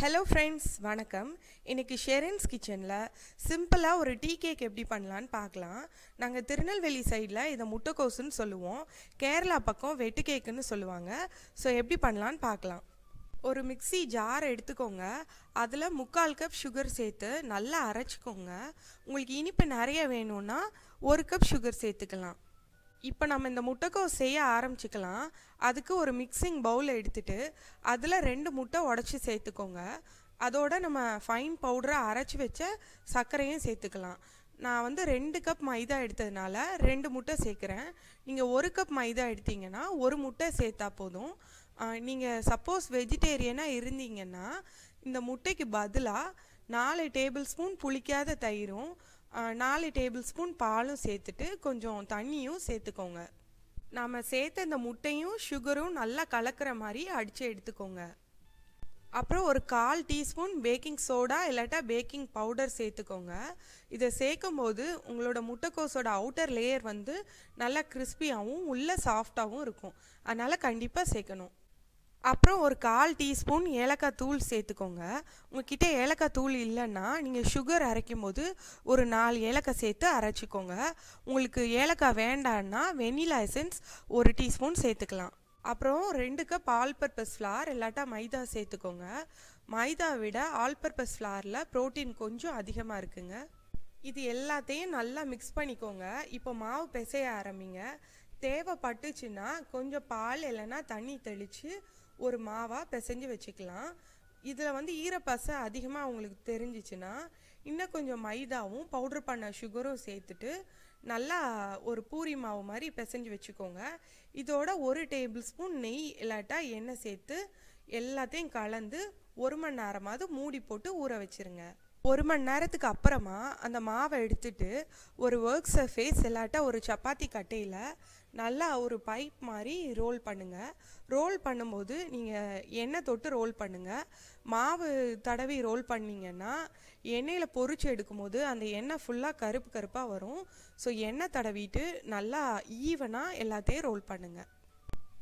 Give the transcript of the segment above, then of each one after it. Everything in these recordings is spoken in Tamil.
ஹலோ ஃப்ரெண்ட்ஸ் வணக்கம். இன்றைக்கி ஷெரின்ஸ் கிச்சனில் சிம்பிளாக ஒரு டீ கேக் எப்படி பண்ணலான்னு பார்க்கலாம். நாங்கள் திருநெல்வேலி சைடில் இதை முட்டைக்கோசுன்னு சொல்லுவோம். கேரளா பக்கம் வெட்டு கேக்குன்னு சொல்லுவாங்க. ஸோ எப்படி பண்ணலான்னு பார்க்கலாம். ஒரு மிக்ஸி ஜார் எடுத்துக்கோங்க. அதில் முக்கால் கப் சுகர் சேர்த்து நல்லா அரைச்சிக்கோங்க. உங்களுக்கு இனிப்பு நிறைய வேணும்னா ஒரு கப் சுகர் சேர்த்துக்கலாம். இப்போ நம்ம இந்த முட்டைக்கோஸ் செய்ய ஆரம்பிச்சுக்கலாம். அதுக்கு ஒரு மிக்சிங் பவுல் எடுத்துட்டு அதில் ரெண்டு முட்டை உடச்சி சேர்த்துக்கோங்க. அதோட நம்ம ஃபைன் பவுடரை அரைச்சி வச்ச சர்க்கரையும் சேர்த்துக்கலாம். நான் வந்து ரெண்டு கப் மைதா எடுத்ததுனால ரெண்டு முட்டை சேர்க்குறேன். நீங்கள் ஒரு கப் மைதா எடுத்தீங்கன்னா ஒரு முட்டை சேர்த்தா போதும். நீங்கள் சப்போஸ் வெஜிடேரியனாக இருந்தீங்கன்னா இந்த முட்டைக்கு பதிலாக நாலு டேபிள் ஸ்பூன் புளிக்காத தயிரும் நாலு டேபிள் ஸ்பூன் பாலும் சேர்த்துட்டு கொஞ்சம் தண்ணியும் சேர்த்துக்கோங்க. நாம் சேர்த்த இந்த முட்டையும் சுகரும் நல்லா கலக்கிற மாதிரி அடித்து எடுத்துக்கோங்க. அப்புறம் ஒரு கால் டீஸ்பூன் பேக்கிங் சோடா இல்லாட்டா பேக்கிங் பவுடர் சேர்த்துக்கோங்க. இதை சேர்க்கும் போது உங்களோட முட்டைக்கோஸோட அவுட்டர் லேயர் வந்து நல்லா கிறிஸ்பியாகவும் உள்ளே சாஃப்டாகவும் இருக்கும். அதனால் கண்டிப்பாக சேர்க்கணும். அப்புறம் ஒரு கால் டீஸ்பூன் ஏலக்காய் தூள் சேர்த்துக்கோங்க. உங்ககிட்ட ஏலக்காய் தூள் இல்லைன்னா நீங்கள் சுகர் அரைக்கும் போது ஒரு நாலு ஏலக்காய் சேர்த்து அரைச்சிக்கோங்க. உங்களுக்கு ஏலக்காய் வேண்டான்னா வெனிலா எசன்ஸ் ஒரு டீஸ்பூன் சேர்த்துக்கலாம். அப்புறம் ரெண்டு கப் ஆல் பர்பஸ் ஃப்ளார் இல்லாட்டா மைதா சேர்த்துக்கோங்க. மைதா விட ஆல் பர்பஸ் ஃப்ளாரில் ப்ரோட்டீன் கொஞ்சம் அதிகமாக இருக்குங்க. இது எல்லாத்தையும் நல்லா மிக்ஸ் பண்ணிக்கோங்க. இப்போ மாவு பிசைய ஆரம்பிங்க. தேவைப்பட்டுச்சுன்னா கொஞ்சம் பால் இல்லைன்னா தண்ணி தெளித்து ஒரு மாவாக பிசைஞ்சு வச்சுக்கலாம். இதில் வந்து ஈரப்பசை அதிகமாக உங்களுக்கு தெரிஞ்சிச்சுன்னா இன்னும் கொஞ்சம் மைதாவும் பவுட்ரு பண்ண சுகரும் சேர்த்துட்டு நல்லா ஒரு பூரி மாவு மாதிரி பிசைஞ்சு வச்சுக்கோங்க. இதோட ஒரு டேபிள் ஸ்பூன் நெய் இல்லாட்டா எண்ணெய் சேர்த்து எல்லாத்தையும் கலந்து ஒரு மணி நேரமாவது மூடி போட்டு ஊற வச்சுருங்க. ஒரு மணி நேரத்துக்கு அப்புறமா அந்த மாவை எடுத்துட்டு ஒரு ஒர்க் சர்ஃபேஸ் இல்லாட்டா ஒரு சப்பாத்தி கட்டையில் நல்லா ஒரு பைப் மாதிரி ரோல் பண்ணுங்கள் ரோல் பண்ணும்போது நீங்கள் எண்ணெய் தொட்டு ரோல் பண்ணுங்கள் மாவு தடவி ரோல் பண்ணிங்கன்னா எண்ணெயில் பொறிச்சு எடுக்கும்போது அந்த எண்ணெய் ஃபுல்லாக கருப்பு கருப்பாக வரும். ஸோ எண்ணெய் தடவிட்டு நல்லா ஈவனாக எல்லாத்தையும் ரோல் பண்ணுங்கள்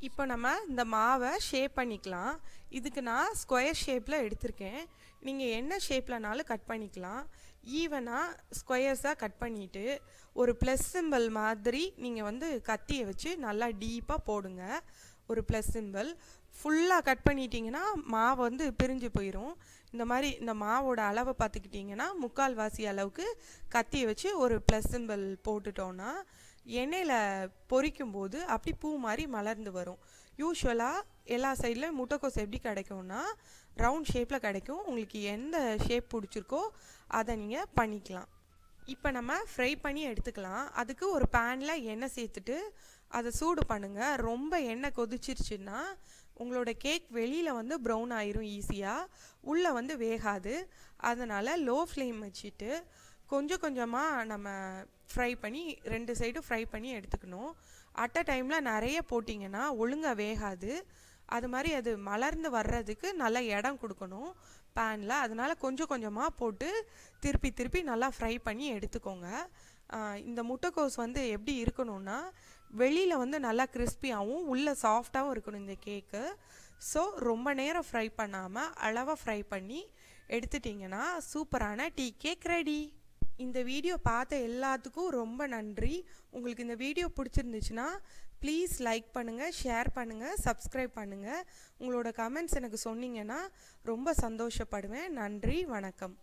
இப்போ நம்ம இந்த மாவை ஷேப் பண்ணிக்கலாம். இதுக்கு நான் ஸ்கொயர் ஷேப்பில் எடுத்திருக்கேன். நீங்கள் என்ன ஷேப்லனாலும் கட் பண்ணிக்கலாம். ஈவனாக ஸ்கொயர்ஸாக கட் பண்ணிவிட்டு ஒரு ப்ளஸ் சிம்பிள் மாதிரி நீங்கள் வந்து கத்தியை வச்சு நல்லா டீப்பாக போடுங்க. ஒரு ப்ளஸ் சிம்பிள் ஃபுல்லாக கட் பண்ணிட்டீங்கன்னா மாவு வந்து பிரிஞ்சு போயிடும் இந்த மாதிரி இந்த மாவோட அளவை பார்த்துக்கிட்டிங்கன்னா முக்கால்வாசி அளவுக்கு கத்தியை வச்சு ஒரு ப்ளஸ் சிம்பிள் போட்டுட்டோன்னா எண்ணெயில் பொரிக்கும் போது அப்படி பூ மாதிரி மலர்ந்து வரும். யூஸ்வலாக எல்லா சைட்லையும் முட்டைக்கோஸ் எப்படி கிடைக்கும்னா ரவுண்ட் ஷேப்பில் கிடைக்கும். உங்களுக்கு எந்த ஷேப் பிடிச்சிருக்கோ அதை நீங்கள் பண்ணிக்கலாம். இப்போ நம்ம ஃப்ரை பண்ணி எடுத்துக்கலாம். அதுக்கு ஒரு பேனில் எண்ணெய் சேர்த்துட்டு அதை சூடு பண்ணுங்கள் ரொம்ப எண்ணெய் கொதிச்சிருச்சுன்னா உங்களோட கேக் வெளியில் வந்து ப்ரௌன் ஆயிரும் ஈஸியாக உள்ளே வந்து வேகாது. அதனால் லோ ஃப்ளேம் வச்சுட்டு கொஞ்சம் கொஞ்சமாக நம்ம ஃப்ரை பண்ணி ரெண்டு சைடும் ஃப்ரை பண்ணி எடுத்துக்கணும். அட் அ டைமில் நிறைய போட்டிங்கன்னா ஒழுங்காக வேகாது. அது மாதிரி அது மலர்ந்து வர்றதுக்கு நல்லா இடம் கொடுக்கணும் பேனில் அதனால் கொஞ்சம் கொஞ்சமாக போட்டு திருப்பி திருப்பி நல்லா ஃப்ரை பண்ணி எடுத்துக்கோங்க. இந்த முட்டைக்கோஸ் வந்து எப்படி இருக்கணும்னா வெளியில் வந்து நல்லா கிறிஸ்பியாகவும் உள்ளே சாஃப்டாகவும் இருக்கணும் இந்த கேக்கு ஸோ ரொம்ப நேரம் ஃப்ரை பண்ணாமல் அளவாக ஃப்ரை பண்ணி எடுத்துட்டிங்கன்னா சூப்பரான டீ கேக் ரெடி இந்த வீடியோ பார்த்த எல்லாத்துக்கும் ரொம்ப நன்றி. உங்களுக்கு இந்த வீடியோ பிடிச்சிருந்துச்சுன்னா ப்ளீஸ் லைக் பண்ணுங்கள் ஷேர் பண்ணுங்கள் சப்ஸ்கிரைப் பண்ணுங்கள் உங்களோட கமெண்ட்ஸ் எனக்கு சொன்னீங்கன்னா ரொம்ப சந்தோஷப்படுவேன். நன்றி வணக்கம்.